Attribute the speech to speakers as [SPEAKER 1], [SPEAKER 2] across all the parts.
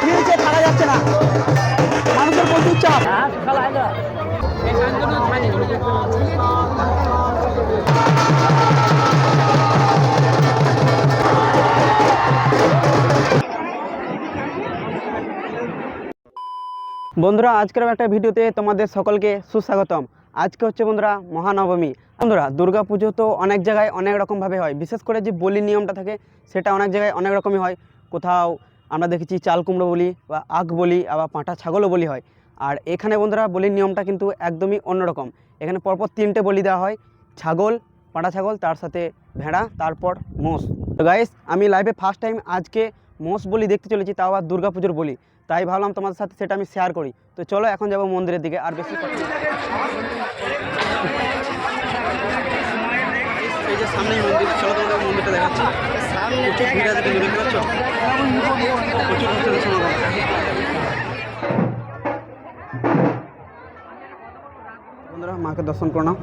[SPEAKER 1] ফিরেছে থাকা যাচ্ছে না। মানুষের প্রচুর চাপ। বন্ধুরা আজকের একটা ভিডিওতে তোমাদের সকলকে সুস্বাগতম। আজকে হচ্ছে বন্ধুরা মহানবমী। বন্ধুরা দুর্গা পুজো তো অনেক জায়গায় অনেক রকমভাবে হয়। বিশেষ করে যে বলি নিয়মটা থাকে সেটা অনেক জায়গায় অনেক রকমই হয়। কোথাও আমরা দেখেছি চাল কুমড়ো বলি বা আখ বলি আবার পাঁঠা ছাগলও বলি হয়। আর এখানে বন্ধুরা বলির নিয়মটা কিন্তু একদমই অন্যরকম। এখানে পরপর তিনটে বলি দেওয়া হয়, ছাগল পাঁঠা ছাগল, তার সাথে ভেড়া, তারপর মোষ। তো গাইস আমি লাইভে ফার্স্ট টাইম আজকে মোষ বলি দেখতে চলেছি, তাও আবার দুর্গা পুজোর বলি। তাই ভাবলাম তোমাদের সাথে সেটা আমি শেয়ার করি। তো চলো এখন যাব মন্দিরের দিকে, আর বেশি কথা না- এই যে সামনেই মন্দির, চলো তোমাদের মন্দিরটা দেখাচ্ছি। বন্ধুরা মাকে দর্শন করো নাও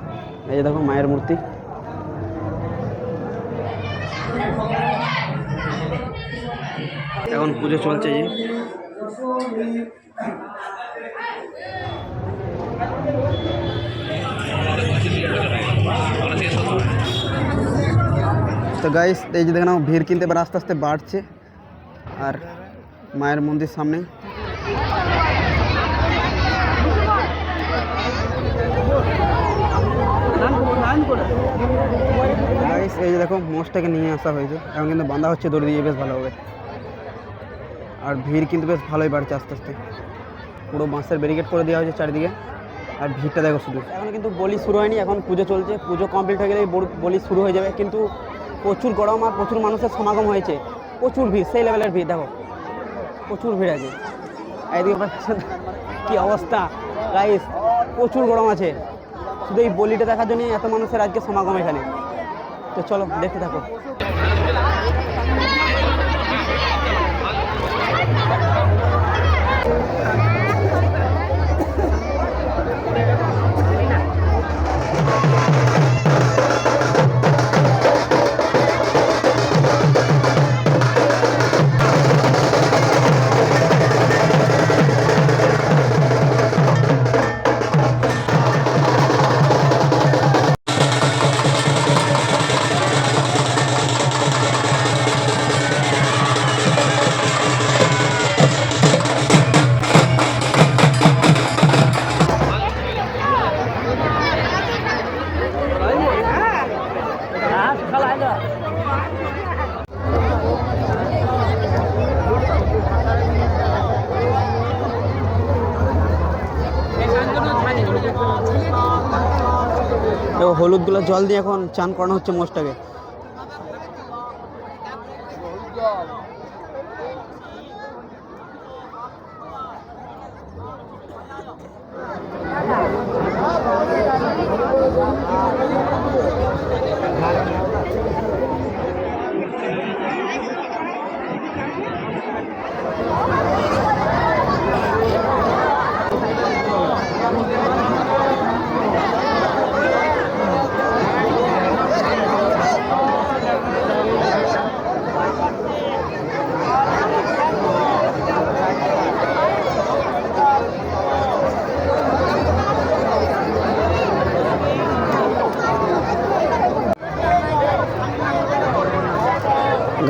[SPEAKER 1] এই যে দেখো মায়ের মূর্তি এখন পুজো চলছে। তো গাইস এই যে দেখে নাও ভিড় কিনতে এবার আস্তে আস্তে বাড়ছে। আর মায়ের মন্দির সামনে। গাইস এই যে দেখো মোষটাকে নিয়ে আসা হয়েছে। এখন কিন্তু বাঁধা হচ্ছে, দড়ি দিয়ে বেশ ভালো হবে আর ভিড় কিন্তু বেশ ভালোই বাড়ছে আস্তে আস্তে। পুরো বাঁশের ব্যারিকেড করে দেওয়া হয়েছে চারিদিকে। আর ভিড়টা দেখো শুধু। এখন কিন্তু বলি শুরু হয়নি, এখন পুজো চলছে। পুজো কমপ্লিট হয়ে গেলে বলি শুরু হয়ে যাবে। কিন্তু প্রচুর গরম আর প্রচুর মানুষের সমাগম হয়েছে। প্রচুর ভিড়, সেই লেভেলের ভিড়, দেখো। প্রচুর ভিড় আছে। এদিকে কি অবস্থা? গাইস প্রচুর গরম আছে। শুধু এই বলিটা দেখার জন্যই এত মানুষের আজকে সমাগম এখানে। তো চলো, দেখতে থাকো। দেখো হলুদগুলো জল দিয়ে এখন চান করানো হচ্ছে মোষটাকে।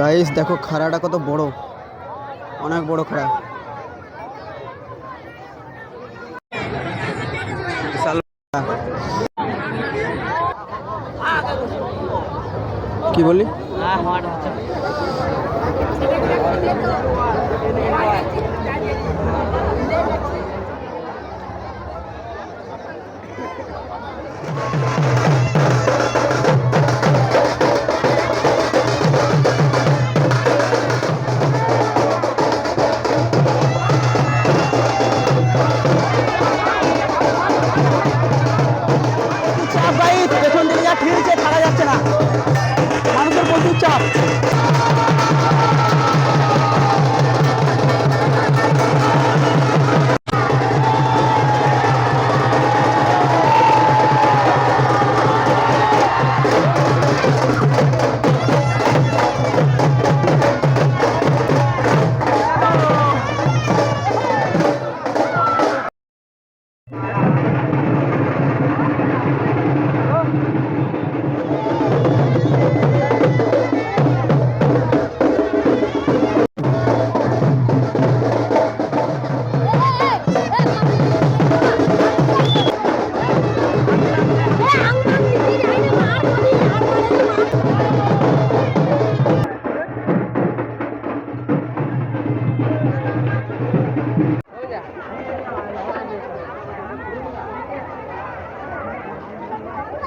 [SPEAKER 1] গাইস দেখো খাড়াটা কত বড় অনেক বড় খাড়া। কি বললি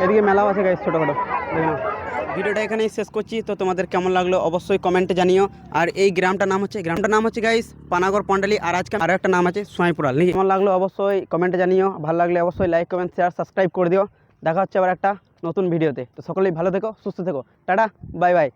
[SPEAKER 1] এদিকে মেলাও আছে গাইস ছোটোখাটো। খাটো নাও। ভিডিওটা এখানেই শেষ করছি, তো তোমাদের কেমন লাগল অবশ্যই কমেন্টে জানিও। আর এই গ্রামটার নাম হচ্ছে, গ্রামটার নাম হচ্ছে গাইস পানাগড় পন্ডালি আর আজকে আরও একটা নাম আছে, সোয়াইপুরাল। নাকি? কেমন লাগল অবশ্যই কমেন্টে জানিও। ভালো লাগলে অবশ্যই লাইক কমেন্ট শেয়ার সাবস্ক্রাইব করে দিও। দেখা হচ্ছে আবার একটা নতুন ভিডিওতে। তো সকলেই ভালো থেকো, সুস্থ থেকো। Tata bye bye